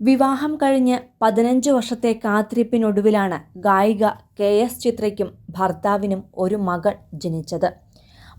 വിവാഹം കഴിഞ്ഞ് പതിനഞ്ച് വർഷത്തെ കാത്തിരിപ്പിനൊടുവിലാണ് ഗായിക കെ എസ് ചിത്രയ്ക്കും ഭർത്താവിനും ഒരു മകൾ ജനിച്ചത്.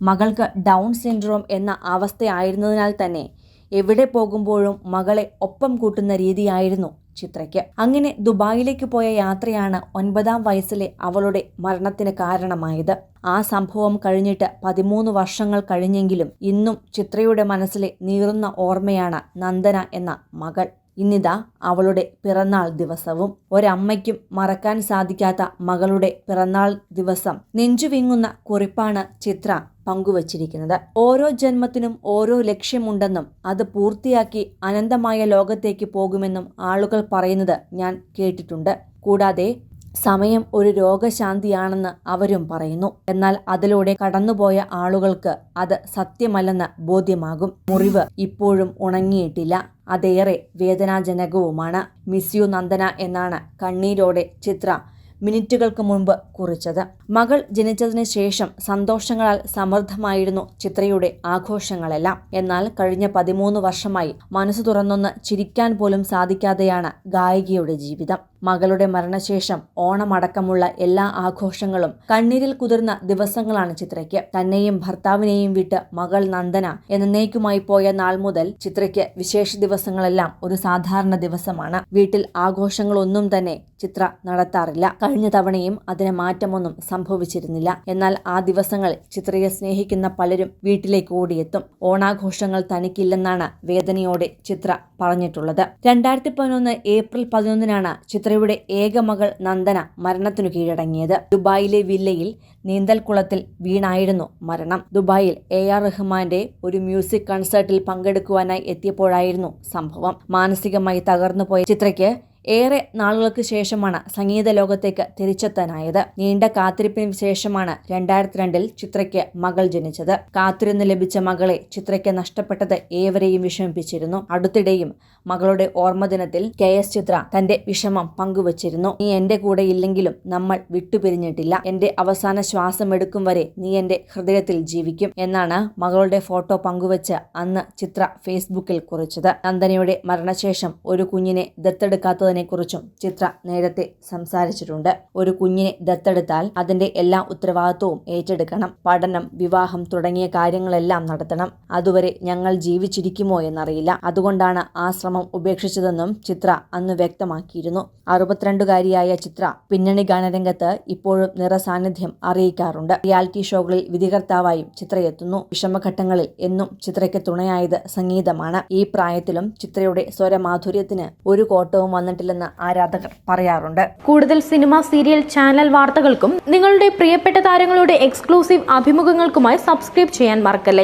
മകൾക്ക് ഡൗൺ സിൻഡ്രോം എന്ന അവസ്ഥയായിരുന്നതിനാൽ തന്നെ എവിടെ പോകുമ്പോഴും മകളെ ഒപ്പം കൂട്ടുന്ന രീതിയായിരുന്നു ചിത്രയ്ക്ക്. അങ്ങനെ ദുബായിലേക്ക് പോയ യാത്രയാണ് ഒൻപതാം വയസ്സിലെ അവളുടെ മരണത്തിന് കാരണമായത്. ആ സംഭവം കഴിഞ്ഞിട്ട് പതിമൂന്ന് വർഷങ്ങൾ കഴിഞ്ഞെങ്കിലും ഇന്നും ചിത്രയുടെ മനസ്സിലെ നീറുന്ന ഓർമ്മയാണ് നന്ദന എന്ന മകൾ. ഇന്നിതാ അവളുടെ പിറന്നാൾ ദിവസവും. ഒരമ്മയ്ക്കും മറക്കാൻ സാധിക്കാത്ത മകളുടെ പിറന്നാൾ ദിവസം. നെഞ്ചുവിങ്ങുന്ന കുറിപ്പാണ് ചിത്ര പങ്കുവച്ചിരിക്കുന്നത്. ഓരോ ജന്മത്തിനും ഓരോ ലക്ഷ്യമുണ്ടെന്നും അത് പൂർത്തിയാക്കി അനന്തമായ ലോകത്തേക്ക് പോകുമെന്നും ആളുകൾ പറയുന്നത് ഞാൻ കേട്ടിട്ടുണ്ട്. കൂടാതെ സമയം ഒരു രോഗശാന്തിയാണെന്ന് അവരും പറയുന്നു. എന്നാൽ അതിലൂടെ കടന്നുപോയ ആളുകൾക്ക് അത് സത്യമല്ലെന്ന് ബോധ്യമാകും. മുറിവ് ഇപ്പോഴും ഉണങ്ങിയിട്ടില്ല. അതേറെ വേദനാജനകവുമാണ്. മിസ് യു നന്ദന എന്നാണ് കണ്ണീരോടെ ചിത്ര മിനിറ്റുകൾക്ക് മുൻപ് കുറിച്ചത്. മകൾ ജനിച്ചതിന് ശേഷം സന്തോഷങ്ങളാൽ സമൃദ്ധമായിരുന്നു ചിത്രയുടെ ആഘോഷങ്ങളെല്ലാം. എന്നാൽ കഴിഞ്ഞ പതിമൂന്ന് വർഷമായി മനസ്സ് തുറന്നൊന്ന് ചിരിക്കാൻ പോലും സാധിക്കാതെയാണ് ഗായികയുടെ ജീവിതം. മകളുടെ മരണശേഷം ഓണമടക്കമുള്ള എല്ലാ ആഘോഷങ്ങളും കണ്ണീരിൽ കുതിർന്ന ദിവസങ്ങളാണ് ചിത്രയ്ക്ക്. തന്നെയും ഭർത്താവിനെയും വിട്ട് മകൾ നന്ദന എന്നേക്കുമായി പോയ നാൾ മുതൽ ചിത്രയ്ക്ക് വിശേഷ ദിവസങ്ങളെല്ലാം ഒരു സാധാരണ ദിവസമാണ്. വീട്ടിൽ ആഘോഷങ്ങളൊന്നും തന്നെ ചിത്ര നടത്താറില്ല. കഴിഞ്ഞ തവണയും അതിന് മാറ്റമൊന്നും സംഭവിച്ചിരുന്നില്ല. എന്നാൽ ആ ദിവസങ്ങൾ ചിത്രയെ സ്നേഹിക്കുന്ന പലരും വീട്ടിലേക്ക് ഓടിയെത്തും. ഓണാഘോഷങ്ങൾ തനിക്കില്ലെന്നാണ് വേദനയോടെ ചിത്ര പറഞ്ഞിട്ടുള്ളത്. രണ്ടായിരത്തി പതിനൊന്ന് ഏപ്രിൽ പതിനൊന്നിനാണ് ചിത്രയുടെ ഏക മകൾ നന്ദന മരണത്തിനു കീഴടങ്ങിയത്. ദുബായിലെ വില്ലയിൽ നീന്തൽ കുളത്തിൽ വീണായിരുന്നു മരണം. ദുബായിൽ എ ആർ റഹ്മാന്റെ ഒരു മ്യൂസിക് കൺസേർട്ടിൽ പങ്കെടുക്കുവാനായി എത്തിയപ്പോഴായിരുന്നു സംഭവം. മാനസികമായി തകർന്നുപോയ ചിത്രയ്ക്ക് ഏറെ നാളുകൾക്ക് ശേഷമാണ് സംഗീത ലോകത്തേക്ക് തിരിച്ചെത്താനായത്. നീണ്ട കാത്തിരിപ്പിന് ശേഷമാണ് രണ്ടായിരത്തി രണ്ടിൽ ചിത്രയ്ക്ക് മകൾ ജനിച്ചത്. കാത്തിരുന്ന് ലഭിച്ച മകളെ ചിത്രയ്ക്ക് നഷ്ടപ്പെട്ടത് ഏവരെയും വിഷമിപ്പിച്ചിരുന്നു. അടുത്തിടെയും മകളുടെ ഓർമ്മദിനത്തിൽ കെ എസ് ചിത്ര തന്റെ വിഷമം പങ്കുവച്ചിരുന്നു. നീ എന്റെ കൂടെ ഇല്ലെങ്കിലും നമ്മൾ വിട്ടുപിരിഞ്ഞിട്ടില്ല. എന്റെ അവസാന ശ്വാസം എടുക്കും വരെ നീ എന്റെ ഹൃദയത്തിൽ ജീവിക്കും എന്നാണ് മകളുടെ ഫോട്ടോ പങ്കുവച്ച് അന്ന് ചിത്ര ഫേസ്ബുക്കിൽ കുറിച്ചത്. നന്ദനയുടെ മരണശേഷം ഒരു കുഞ്ഞിനെ ദത്തെടുക്കാത്തത് കുറിച്ചും ചിത്ര നേരത്തെ സംസാരിച്ചിട്ടുണ്ട്. ഒരു കുഞ്ഞിനെ ദത്തെടുത്താൽ അതിന്റെ എല്ലാ ഉത്തരവാദിത്വവും ഏറ്റെടുക്കണം. പഠനം വിവാഹം തുടങ്ങിയ കാര്യങ്ങളെല്ലാം നടത്തണം. അതുവരെ ഞങ്ങൾ ജീവിച്ചിരിക്കുമോ എന്നറിയില്ല. അതുകൊണ്ടാണ് ആശ്രമം ശ്രമം ഉപേക്ഷിച്ചതെന്നും ചിത്ര അന്ന് വ്യക്തമാക്കിയിരുന്നു. അറുപത്തിരണ്ടുകാരിയായ ചിത്ര പിന്നണി ഗാനരംഗത്ത് ഇപ്പോഴും നിറസാന്നിധ്യം അറിയിക്കാറുണ്ട്. റിയാലിറ്റി ഷോകളിൽ വിധികർത്താവായും ചിത്രയെത്തുന്നു. വിഷമഘട്ടങ്ങളിൽ എന്നും ചിത്രയ്ക്ക് തുണയായത് സംഗീതമാണ്. ഈ പ്രായത്തിലും ചിത്രയുടെ സ്വരമാധുര്യത്തിന് ഒരു കോട്ടവും വന്നിട്ടില്ലെന്ന് ആരാധകർ പറയാറുണ്ട്. കൂടുതൽ സിനിമ സീരിയൽ ചാനൽ വാർത്തകൾക്കും നിങ്ങളുടെ പ്രിയപ്പെട്ട താരങ്ങളുടെ എക്സ്ക്ലൂസീവ് അഭിമുഖങ്ങൾക്കുമായി സബ്സ്ക്രൈബ് ചെയ്യാൻ മറക്കല്ലേ?